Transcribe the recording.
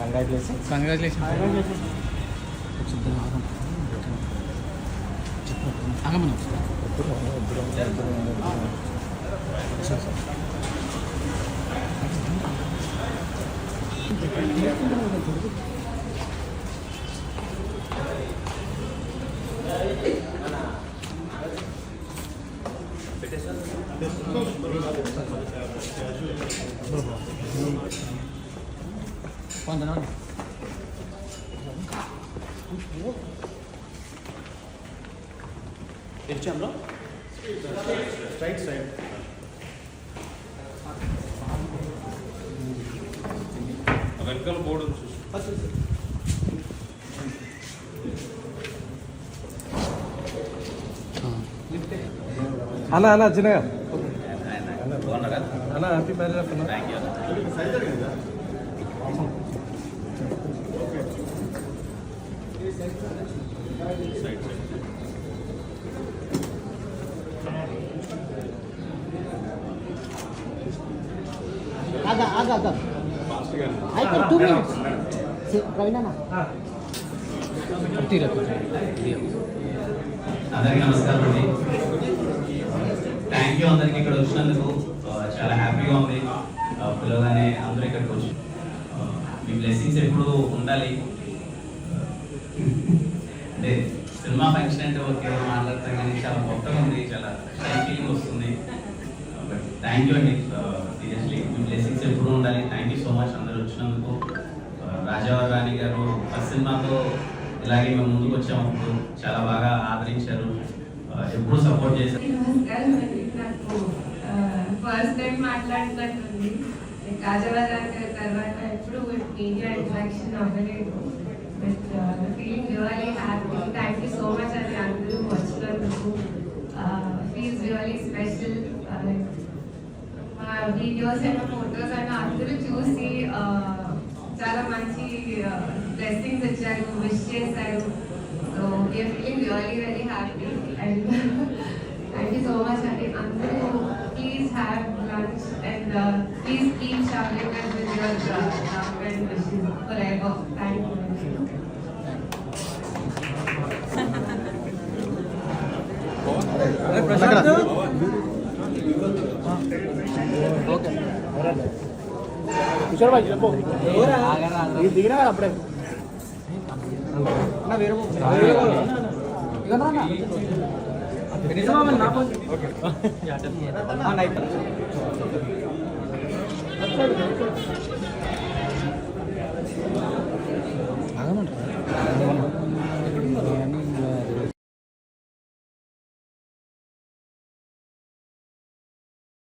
Congratulation congratulation ఆగమను కొంతమంది తెరిచాంలో స్ట్రైట్ సైడ్ వెనకాల బోర్డు అన్న అన్న చిన్నగా అన్న హ్యాపీ మ్యారేజ్ అన్న థ్యాంక్ యూ సైడ్ సైడ్ ఆగా ఆగా ఆగా. అయితే టూ మినిట్స్. తీరా అందరికీ నమస్కారం అండి. థ్యాంక్ యూ అందరికి ఇక్కడ వచ్చినందుకు. ఆ, చాలా హ్యాపీగా ఉంది. ఆ, పిలవగానే అందరూ ఇక్కడికి మీ బ్లెస్సింగ్స్ ఎప్పుడు ఉండాలి? అంటే సినిమా ఫంక్షన్ అంటే ఓకే మాట్లాడతాం కానీ చాలా కొత్తగా ఉంది చాలా షై ఫీలింగ్ వస్తుంది. బట్ థ్యాంక్ యూ అండి. సీరియస్లీ మీ బ్లెస్సింగ్స్ ఎప్పుడు ఉండాలి? థ్యాంక్ యూ సో మచ్ అందరూ వచ్చినందుకు. Uh, ఆ, రాజావారి రాణి గారు ఫస్ట్ సినిమాతో ఇలాగే మేము ముందుకు వచ్చాము అప్పుడు చాలా బాగా ఆదరించారు. Uh, ఎప్పుడు సపోర్ట్ చేశారు. నమస్కారం అండి నాకు ఫస్ట్ టైం మాట్లాడుతున్నట్టుంది రాజవాదానికి తర్వాత ఎప్పుడు మీడియా ఇంట్రాక్షన్ అవ్వలేదు but feeling really happy thank you so much అండి అందరూ వచ్చినందుకు ఫీల్స్ రియలీ స్పెషల్ మా వీడియోస్ అయినా ఫొటోస్ అయినా అందరూ చూసి uh, చాలా మంచి బ్లెస్సింగ్స్ ఇచ్చారు విష్ చేశారు so we're feeling really very happy and thank you so much అండి అందరూ please have lunch and please keep showering and with your love and wishes for Kishore bhai చెప్పు దిగినా కదా అప్పుడే అన్న వేరే ఆగమంటారా